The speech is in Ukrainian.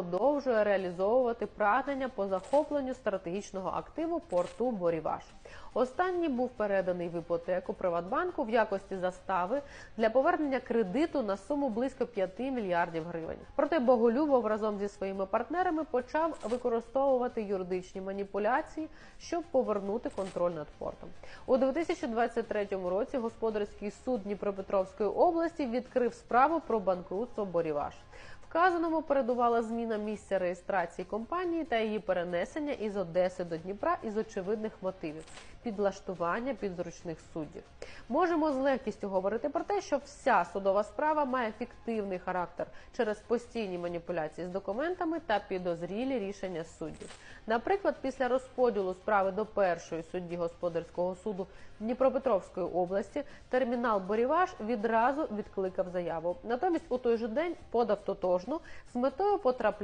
продовжує реалізовувати прагнення по захопленню стратегічного активу порту Боріваш. Останній був переданий в іпотеку Приватбанку в якості застави для повернення кредиту на суму близько 5 мільярдів гривень. Проте Боголюбов разом зі своїми партнерами почав використовувати юридичні маніпуляції, щоб повернути контроль над портом. У 2023 році господарський суд Дніпропетровської області відкрив справу про банкрутство Боріваш. Вказаному передувала зміна місця реєстрації компанії та її перенесення із Одеси до Дніпра із очевидних мотивів підлаштування під зручних суддів. Можемо з легкістю говорити про те, що вся судова справа має фіктивний характер через постійні маніпуляції з документами та підозрілі рішення суддів. Наприклад, після розподілу справи до першої судді господарського суду Дніпропетровської області термінал Боріваш відразу відкликав заяву. Натомість у той же день подав тотожну з метою потрапляння